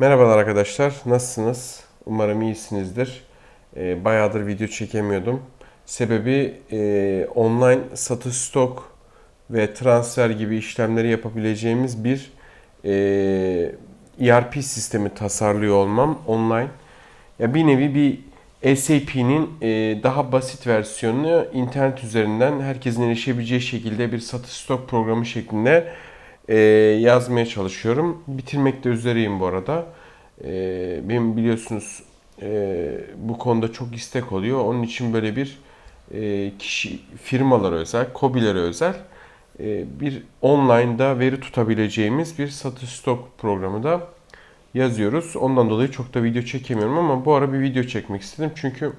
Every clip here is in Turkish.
Merhabalar arkadaşlar, nasılsınız? Umarım iyisinizdir. Ee, bayağıdır video çekemiyordum. Sebebi e, online satış stok ve transfer gibi işlemleri yapabileceğimiz bir e, ERP sistemi tasarlıyor olmam online. Ya bir nevi bir SAP'nin e, daha basit versiyonunu internet üzerinden herkesin erişebileceği şekilde bir satış stok programı şeklinde e, yazmaya çalışıyorum. Bitirmekte üzereyim bu arada. E, benim biliyorsunuz e, bu konuda çok istek oluyor. Onun için böyle bir e, kişi firmalara özel, KOBİ'lere özel e, bir online'da veri tutabileceğimiz bir satış stok programı da yazıyoruz. Ondan dolayı çok da video çekemiyorum ama bu ara bir video çekmek istedim. Çünkü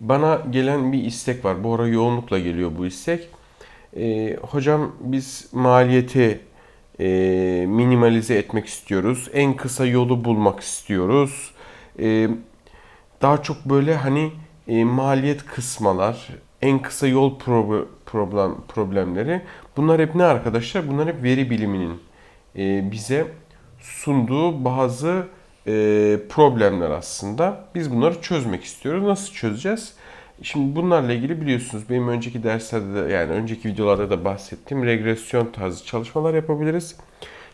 bana gelen bir istek var. Bu ara yoğunlukla geliyor bu istek. Ee, hocam biz maliyeti e, minimalize etmek istiyoruz. En kısa yolu bulmak istiyoruz. Ee, daha çok böyle hani e, maliyet kısmalar, en kısa yol pro- problem problemleri. Bunlar hep ne arkadaşlar? Bunlar hep veri biliminin e, bize sunduğu bazı e, problemler aslında. Biz bunları çözmek istiyoruz. Nasıl çözeceğiz? Şimdi bunlarla ilgili biliyorsunuz benim önceki derslerde de yani önceki videolarda da bahsettiğim regresyon tarzı çalışmalar yapabiliriz.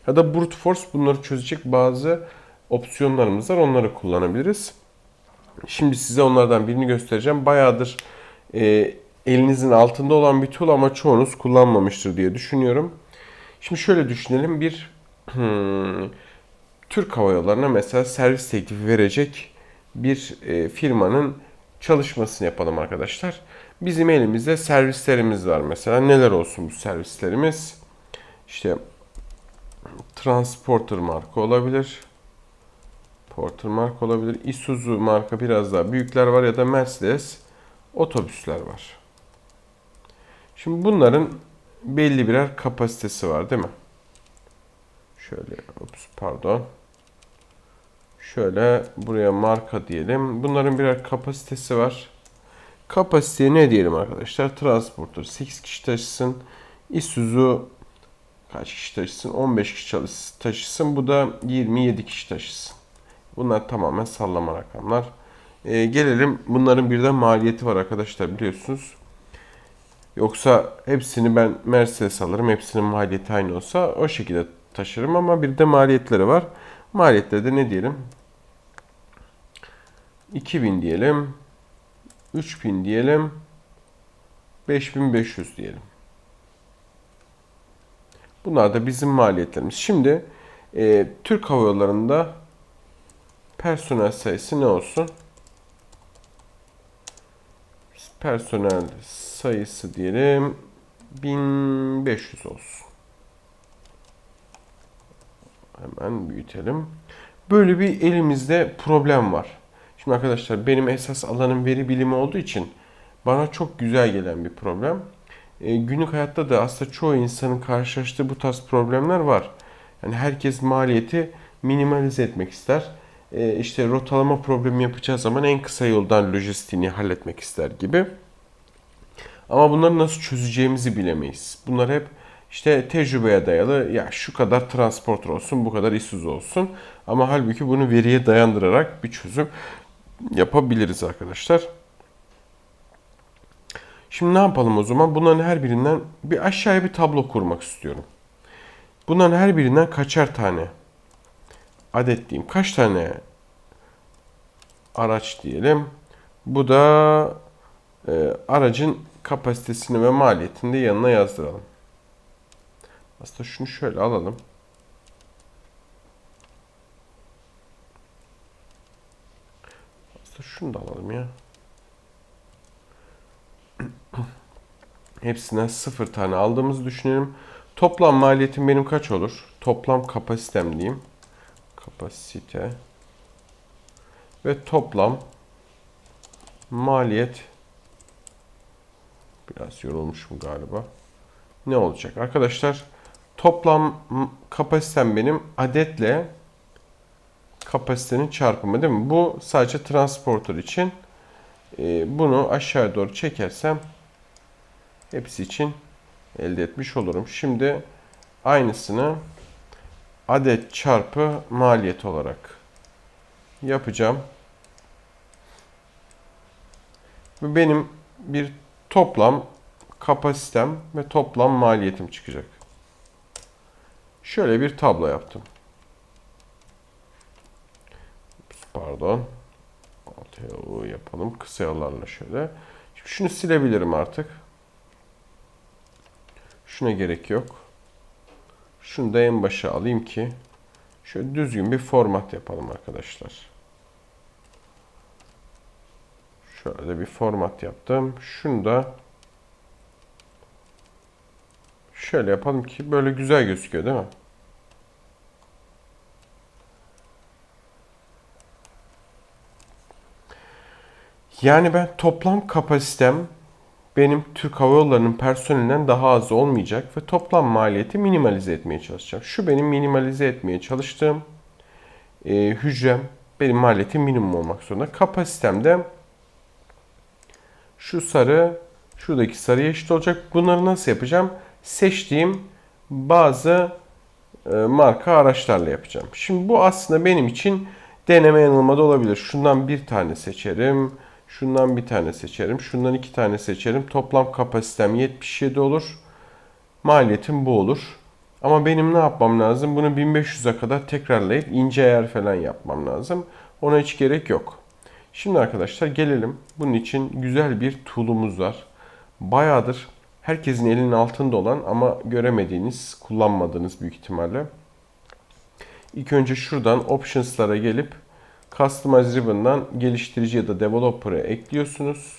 Ya da brute force bunları çözecek bazı opsiyonlarımız var. Onları kullanabiliriz. Şimdi size onlardan birini göstereceğim. Bayağıdır e, elinizin altında olan bir tool ama çoğunuz kullanmamıştır diye düşünüyorum. Şimdi şöyle düşünelim. Bir hmm, Türk Hava Yolları'na mesela servis teklifi verecek bir e, firmanın çalışmasını yapalım arkadaşlar. Bizim elimizde servislerimiz var mesela. Neler olsun bu servislerimiz? İşte Transporter marka olabilir. Porter marka olabilir. Isuzu marka biraz daha büyükler var ya da Mercedes otobüsler var. Şimdi bunların belli birer kapasitesi var değil mi? Şöyle ops, pardon. Şöyle buraya marka diyelim. Bunların birer kapasitesi var. Kapasiteye ne diyelim arkadaşlar? Transporter 8 kişi taşısın. Isuzu kaç kişi taşısın? 15 kişi taşısın. Bu da 27 kişi taşısın. Bunlar tamamen sallama rakamlar. Ee, gelelim bunların bir de maliyeti var arkadaşlar biliyorsunuz. Yoksa hepsini ben Mercedes alırım. Hepsinin maliyeti aynı olsa o şekilde taşırım ama bir de maliyetleri var. Maliyetleri de ne diyelim? 2000 diyelim. 3000 diyelim. 5500 diyelim. Bunlar da bizim maliyetlerimiz. Şimdi e, Türk Hava Yolları'nda personel sayısı ne olsun? Personel sayısı diyelim 1500 olsun. Hemen büyütelim. Böyle bir elimizde problem var. Şimdi arkadaşlar benim esas alanım veri bilimi olduğu için bana çok güzel gelen bir problem. E, günlük hayatta da aslında çoğu insanın karşılaştığı bu tarz problemler var. Yani herkes maliyeti minimalize etmek ister. E, işte rotalama problemi yapacağı zaman en kısa yoldan lojistiğini halletmek ister gibi. Ama bunları nasıl çözeceğimizi bilemeyiz. Bunlar hep işte tecrübeye dayalı ya şu kadar transporter olsun bu kadar Isuzu olsun. Ama halbuki bunu veriye dayandırarak bir çözüm yapabiliriz arkadaşlar. Şimdi ne yapalım o zaman? Bunların her birinden bir aşağıya bir tablo kurmak istiyorum. Bunların her birinden kaçar tane adet diyeyim. Kaç tane araç diyelim. Bu da e, aracın kapasitesini ve maliyetini de yanına yazdıralım. Aslında şunu şöyle alalım. Şunu da alalım ya. Hepsinden sıfır tane aldığımızı düşünelim. Toplam maliyetim benim kaç olur? Toplam kapasitem diyeyim. Kapasite. Ve toplam maliyet biraz yorulmuşum galiba. Ne olacak? Arkadaşlar toplam kapasitem benim adetle kapasitenin çarpımı değil mi? Bu sadece transporter için. Ee, bunu aşağı doğru çekersem hepsi için elde etmiş olurum. Şimdi aynısını adet çarpı maliyet olarak yapacağım. Ve benim bir toplam kapasitem ve toplam maliyetim çıkacak. Şöyle bir tablo yaptım. Pardon. Ortaya U yapalım. Kısa yollarla şöyle. Şimdi şunu silebilirim artık. Şuna gerek yok. Şunu da en başa alayım ki şöyle düzgün bir format yapalım arkadaşlar. Şöyle bir format yaptım. Şunu da şöyle yapalım ki böyle güzel gözüküyor değil mi? Yani ben toplam kapasitem benim Türk Hava Yolları'nın personelinden daha az olmayacak ve toplam maliyeti minimalize etmeye çalışacağım. Şu benim minimalize etmeye çalıştığım e, hücrem benim maliyetim minimum olmak zorunda. Kapasitemde şu sarı, şuradaki sarı eşit olacak. Bunları nasıl yapacağım? Seçtiğim bazı e, marka araçlarla yapacağım. Şimdi bu aslında benim için deneme yanılmada olabilir. Şundan bir tane seçerim. Şundan bir tane seçerim. Şundan iki tane seçerim. Toplam kapasitem 77 olur. Maliyetim bu olur. Ama benim ne yapmam lazım? Bunu 1500'e kadar tekrarlayıp ince ayar falan yapmam lazım. Ona hiç gerek yok. Şimdi arkadaşlar gelelim. Bunun için güzel bir tool'umuz var. Bayağıdır herkesin elinin altında olan ama göremediğiniz, kullanmadığınız büyük ihtimalle. İlk önce şuradan options'lara gelip Customize Ribbon'dan geliştirici ya da developer'ı ekliyorsunuz.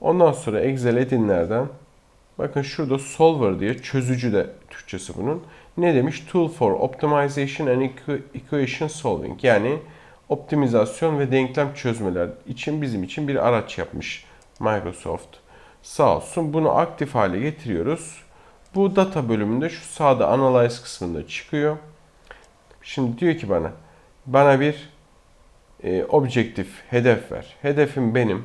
Ondan sonra Excel edinlerden bakın şurada Solver diye çözücü de Türkçesi bunun. Ne demiş? Tool for Optimization and Equation Solving. Yani optimizasyon ve denklem çözmeler için bizim için bir araç yapmış Microsoft. Sağ olsun bunu aktif hale getiriyoruz. Bu data bölümünde şu sağda analyze kısmında çıkıyor. Şimdi diyor ki bana bana bir e, objektif hedef ver. Hedefim benim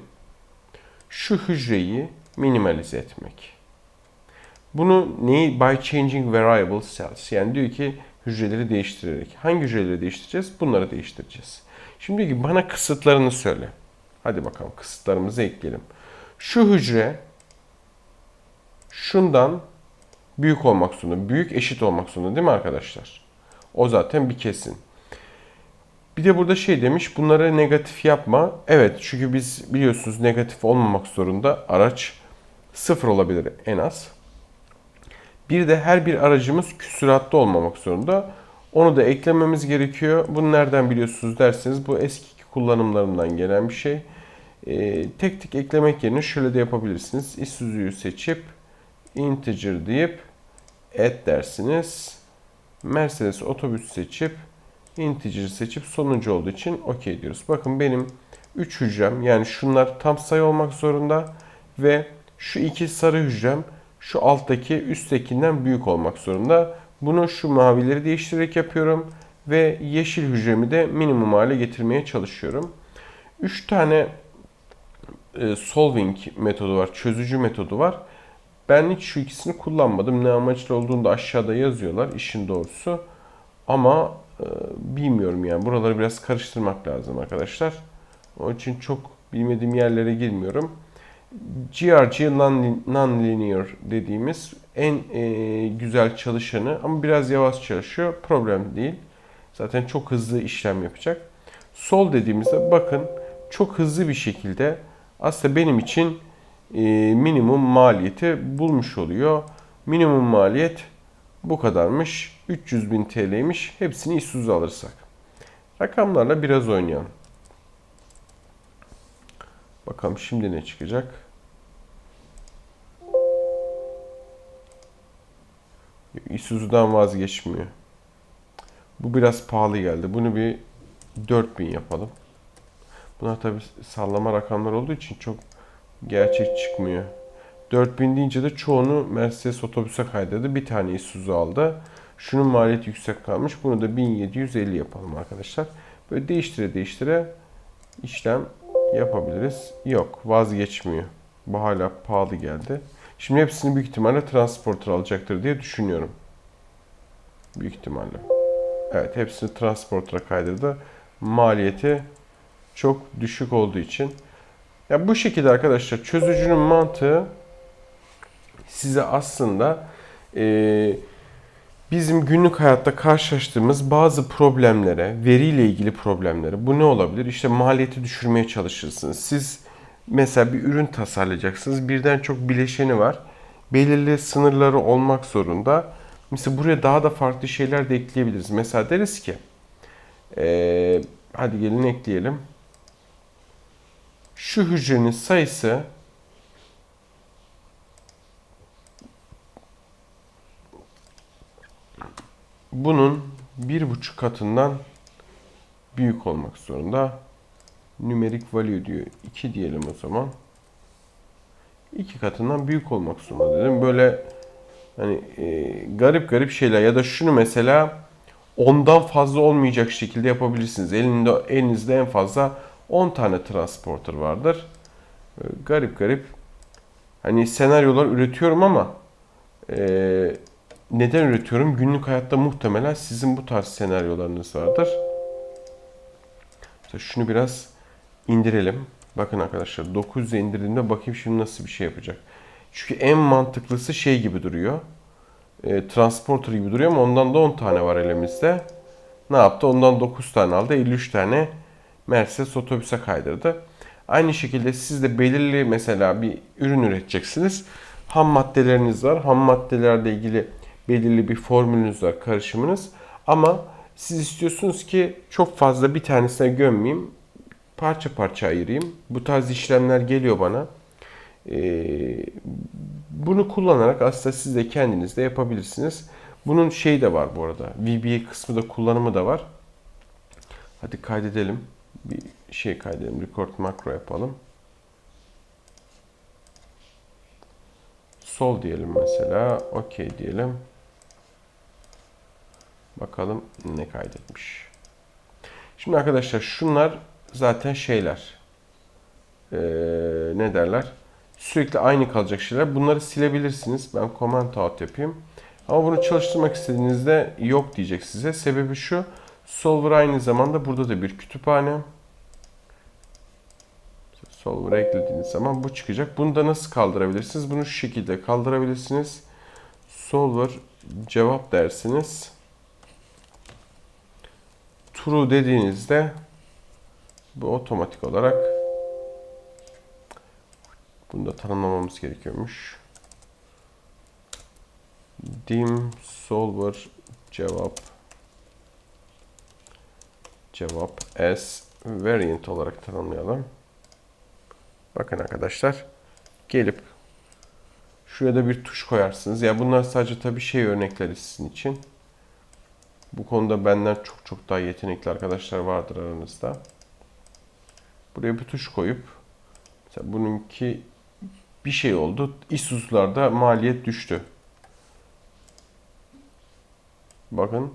şu hücreyi minimalize etmek. Bunu neyi? By changing variable cells. Yani diyor ki hücreleri değiştirerek. Hangi hücreleri değiştireceğiz? Bunları değiştireceğiz. Şimdi diyor ki bana kısıtlarını söyle. Hadi bakalım kısıtlarımızı ekleyelim. Şu hücre şundan büyük olmak zorunda. Büyük eşit olmak zorunda değil mi arkadaşlar? O zaten bir kesin. Bir de burada şey demiş bunları negatif yapma. Evet çünkü biz biliyorsunuz negatif olmamak zorunda. Araç sıfır olabilir en az. Bir de her bir aracımız küsuratlı olmamak zorunda. Onu da eklememiz gerekiyor. Bunu nereden biliyorsunuz derseniz bu eski kullanımlarından gelen bir şey. Ee, tek tek eklemek yerine şöyle de yapabilirsiniz. Isuzu'yu seçip integer deyip add dersiniz. Mercedes otobüs seçip integer seçip sonuncu olduğu için OK diyoruz. Bakın benim 3 hücrem yani şunlar tam sayı olmak zorunda ve şu iki sarı hücrem şu alttaki üsttekinden büyük olmak zorunda. Bunu şu mavileri değiştirerek yapıyorum ve yeşil hücremi de minimum hale getirmeye çalışıyorum. 3 tane e, solving metodu var, çözücü metodu var. Ben hiç şu ikisini kullanmadım. Ne amaçlı olduğunu da aşağıda yazıyorlar işin doğrusu. Ama bilmiyorum yani. Buraları biraz karıştırmak lazım arkadaşlar. Onun için çok bilmediğim yerlere girmiyorum. GRG non-linear dediğimiz en e, güzel çalışanı ama biraz yavaş çalışıyor. Problem değil. Zaten çok hızlı işlem yapacak. Sol dediğimizde bakın çok hızlı bir şekilde aslında benim için e, minimum maliyeti bulmuş oluyor. Minimum maliyet bu kadarmış. 300 bin TL'ymiş. Hepsini Isuzu alırsak. Rakamlarla biraz oynayalım. Bakalım şimdi ne çıkacak. Isuzu'dan vazgeçmiyor. Bu biraz pahalı geldi. Bunu bir 4000 yapalım. Bunlar tabi sallama rakamlar olduğu için çok gerçek çıkmıyor. 4000 deyince de çoğunu Mercedes otobüse kaydırdı. Bir tane Isuzu aldı. Şunun maliyeti yüksek kalmış. Bunu da 1750 yapalım arkadaşlar. Böyle değiştire değiştire işlem yapabiliriz. Yok vazgeçmiyor. Bu hala pahalı geldi. Şimdi hepsini büyük ihtimalle transporter alacaktır diye düşünüyorum. Büyük ihtimalle. Evet hepsini transporter'a kaydırdı. Maliyeti çok düşük olduğu için. Ya bu şekilde arkadaşlar çözücünün mantığı size aslında eee bizim günlük hayatta karşılaştığımız bazı problemlere, veriyle ilgili problemlere, bu ne olabilir? İşte maliyeti düşürmeye çalışırsınız. Siz mesela bir ürün tasarlayacaksınız. Birden çok bileşeni var. Belirli sınırları olmak zorunda. Mesela buraya daha da farklı şeyler de ekleyebiliriz. Mesela deriz ki, eee, hadi gelin ekleyelim. Şu hücrenin sayısı bunun bir buçuk katından büyük olmak zorunda. Numeric value diyor. 2 diyelim o zaman. İki katından büyük olmak zorunda dedim. Böyle hani e, garip garip şeyler ya da şunu mesela ondan fazla olmayacak şekilde yapabilirsiniz. Elinde, elinizde en fazla 10 tane transporter vardır. Böyle garip garip hani senaryolar üretiyorum ama e, neden üretiyorum? Günlük hayatta muhtemelen sizin bu tarz senaryolarınız vardır. Mesela şunu biraz indirelim. Bakın arkadaşlar 900'e indirdiğimde bakayım şimdi nasıl bir şey yapacak. Çünkü en mantıklısı şey gibi duruyor. E, transporter gibi duruyor ama ondan da 10 tane var elimizde. Ne yaptı? Ondan 9 tane aldı. 53 tane Mercedes otobüse kaydırdı. Aynı şekilde siz de belirli mesela bir ürün üreteceksiniz. Ham maddeleriniz var. Ham maddelerle ilgili belirli bir formülünüz var, karışımınız. Ama siz istiyorsunuz ki çok fazla bir tanesine gömmeyeyim, parça parça ayırayım. Bu tarz işlemler geliyor bana. Ee, bunu kullanarak aslında siz de kendiniz de yapabilirsiniz. Bunun şey de var bu arada. VBA kısmı da kullanımı da var. Hadi kaydedelim. Bir şey kaydedelim. Record makro yapalım. Sol diyelim mesela. OK diyelim. Bakalım ne kaydetmiş. Şimdi arkadaşlar şunlar zaten şeyler. Ee, ne derler? Sürekli aynı kalacak şeyler. Bunları silebilirsiniz. Ben comment out yapayım. Ama bunu çalıştırmak istediğinizde yok diyecek size. Sebebi şu. Solver aynı zamanda burada da bir kütüphane. Solver eklediğiniz zaman bu çıkacak. Bunu da nasıl kaldırabilirsiniz? Bunu şu şekilde kaldırabilirsiniz. Solver cevap dersiniz. True dediğinizde bu otomatik olarak bunu da tanımlamamız gerekiyormuş. Dim solver cevap cevap as variant olarak tanımlayalım. Bakın arkadaşlar gelip şuraya da bir tuş koyarsınız. Ya bunlar sadece tabii şey örnekleri sizin için. Bu konuda benden çok çok daha yetenekli arkadaşlar vardır aranızda. Buraya bir tuş koyup mesela bununki bir şey oldu. Isuzu'larda maliyet düştü. Bakın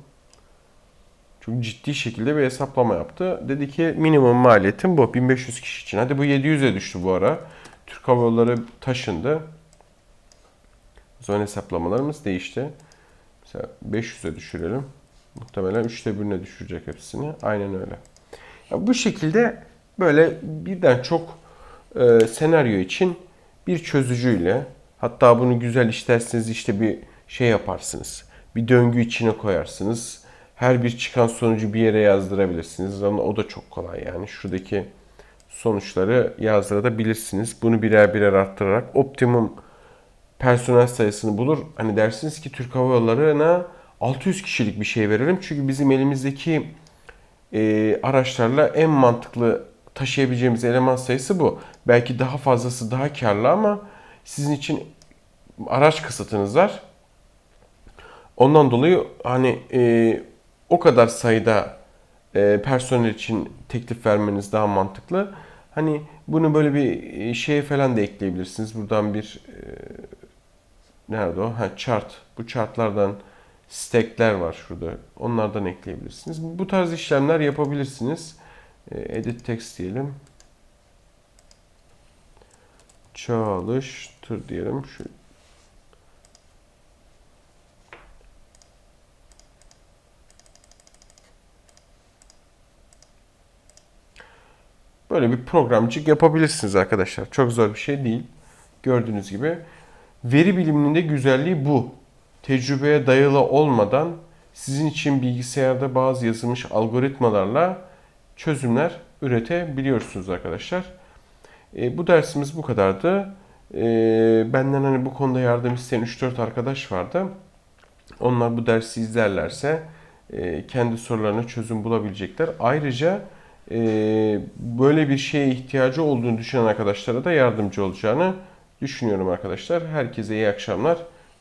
çok ciddi şekilde bir hesaplama yaptı. Dedi ki minimum maliyetim bu 1500 kişi için. Hadi bu 700'e düştü bu ara. Türk Hava Yolları taşındı. Zaman hesaplamalarımız değişti. Mesela 500'e düşürelim. Muhtemelen 3'te 1'ine düşürecek hepsini. Aynen öyle. Ya bu şekilde böyle birden çok e, senaryo için bir çözücüyle hatta bunu güzel işlerseniz işte bir şey yaparsınız. Bir döngü içine koyarsınız. Her bir çıkan sonucu bir yere yazdırabilirsiniz. Ama o da çok kolay yani. Şuradaki sonuçları yazdırabilirsiniz. Bunu birer birer arttırarak optimum personel sayısını bulur. Hani dersiniz ki Türk Hava Yolları'na 600 kişilik bir şey verelim. Çünkü bizim elimizdeki e, araçlarla en mantıklı taşıyabileceğimiz eleman sayısı bu. Belki daha fazlası daha karlı ama sizin için araç kısıtınız var. Ondan dolayı hani e, o kadar sayıda e, personel için teklif vermeniz daha mantıklı. Hani bunu böyle bir şeye falan da ekleyebilirsiniz. Buradan bir e, nerede o? Ha chart. Bu chartlardan stekler var şurada. Onlardan ekleyebilirsiniz. Bu tarz işlemler yapabilirsiniz. Ee, edit text diyelim. Çalıştır diyelim. Şu Böyle bir programcık yapabilirsiniz arkadaşlar. Çok zor bir şey değil. Gördüğünüz gibi veri biliminde güzelliği bu. Tecrübeye dayalı olmadan sizin için bilgisayarda bazı yazılmış algoritmalarla çözümler üretebiliyorsunuz arkadaşlar. E, bu dersimiz bu kadardı. E, benden hani bu konuda yardım isteyen 3-4 arkadaş vardı. Onlar bu dersi izlerlerse e, kendi sorularına çözüm bulabilecekler. Ayrıca e, böyle bir şeye ihtiyacı olduğunu düşünen arkadaşlara da yardımcı olacağını düşünüyorum arkadaşlar. Herkese iyi akşamlar.